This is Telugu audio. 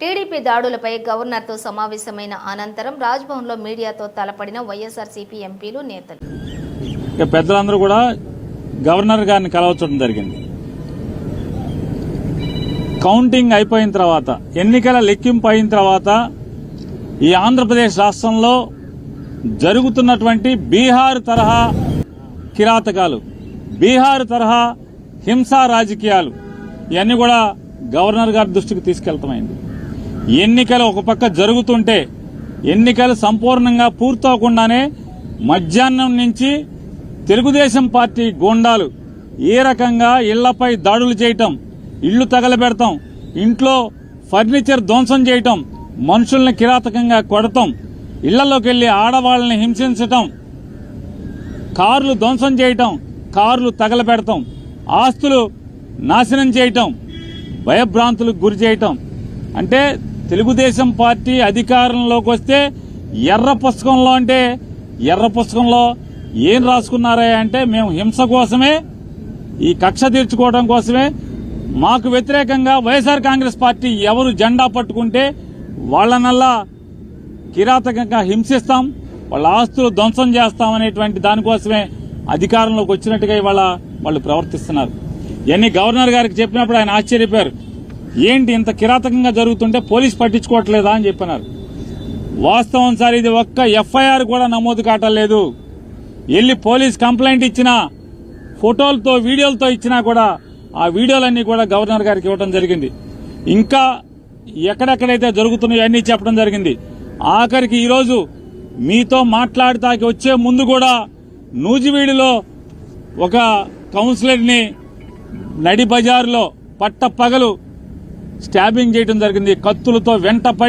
టీడీపీ దాడులపై గవర్నర్తో సమావేశమైన అనంతరం రాజ్భవన్లో మీడియాతో తలపడిన వైఎస్ఆర్సీపీ ఎంపీలు నేతలు. ఇక పెద్దలందరూ కూడా గవర్నర్ గారిని కలవచ్చడం జరిగింది. కౌంటింగ్ అయిపోయిన తర్వాత ఎన్నికల లెక్కింపు అయిన తర్వాత ఈ ఆంధ్రప్రదేశ్ రాష్ట్రంలో జరుగుతున్నటువంటి బీహార్ తరహా కిరాతకాలు బీహార్ తరహా హింసా రాజకీయాలు ఇవన్నీ కూడా గవర్నర్ గారి దృష్టికి తీసుకెళ్తామైంది ఎన్నికలు ఒక పక్క జరుగుతుంటే ఎన్నికలు సంపూర్ణంగా పూర్తవకుండానే మధ్యాహ్నం నుంచి తెలుగుదేశం పార్టీ గోండాలు ఏ రకంగా ఇళ్ళపై దాడులు చేయటం ఇళ్ళు తగలబెడతాం ఇంట్లో ఫర్నిచర్ ధ్వంసం చేయటం మనుషుల్ని కిరాతకంగా కొడతాం ఇళ్ళలోకి వెళ్ళి ఆడవాళ్ళని హింసించటం కార్లు ధ్వంసం చేయటం కార్లు తగలబెడతాం ఆస్తులు నాశనం చేయటం భయభ్రాంతులకు గురి చేయటం. అంటే తెలుగుదేశం పార్టీ అధికారంలోకి వస్తే ఎర్ర పుస్తకంలో అంటే ఎర్ర పుస్తకంలో ఏం రాసుకున్నారా అంటే మేము హింస కోసమే ఈ కక్ష తీర్చుకోవడం కోసమే. మాకు వ్యతిరేకంగా వైఎస్ఆర్ కాంగ్రెస్ పార్టీ ఎవరు జెండా పట్టుకుంటే వాళ్ళనల్లా కిరాతకంగా హింసిస్తాం వాళ్ళ ఆస్తులు ధ్వంసం చేస్తాం అనేటువంటి దానికోసమే అధికారంలోకి వచ్చినట్టుగా ఇవాళ వాళ్ళు ప్రవర్తిస్తున్నారు. ఇవన్నీ గవర్నర్ గారికి చెప్పినప్పుడు ఆయన ఆశ్చర్యపోయారు. ఏంటి ఇంత కిరాతకంగా జరుగుతుంటే పోలీస్ పట్టించుకోవట్లేదా అని చెప్పినారు. వాస్తవం సార్ ఇది ఒక్క ఎఫ్ఐఆర్ కూడా నమోదు కావట్లేదు వెళ్ళి పోలీస్ కంప్లైంట్ ఇచ్చినా ఫోటోలతో వీడియోలతో ఇచ్చినా కూడా ఆ వీడియోలన్నీ కూడా గవర్నర్ గారికి ఇవ్వడం జరిగింది. ఇంకా ఎక్కడెక్కడైతే జరుగుతున్నాయో అన్నీ చెప్పడం జరిగింది. ఆఖరికి ఈరోజు మీతో మాట్లాడటానికి వచ్చే ముందు కూడా నూజివీడిలో ఒక కౌన్సిలర్ని నడి బజారులో పట్ట పగలు స్టాబింగ్ చేయడం జరిగింది. కత్తులతో వెంట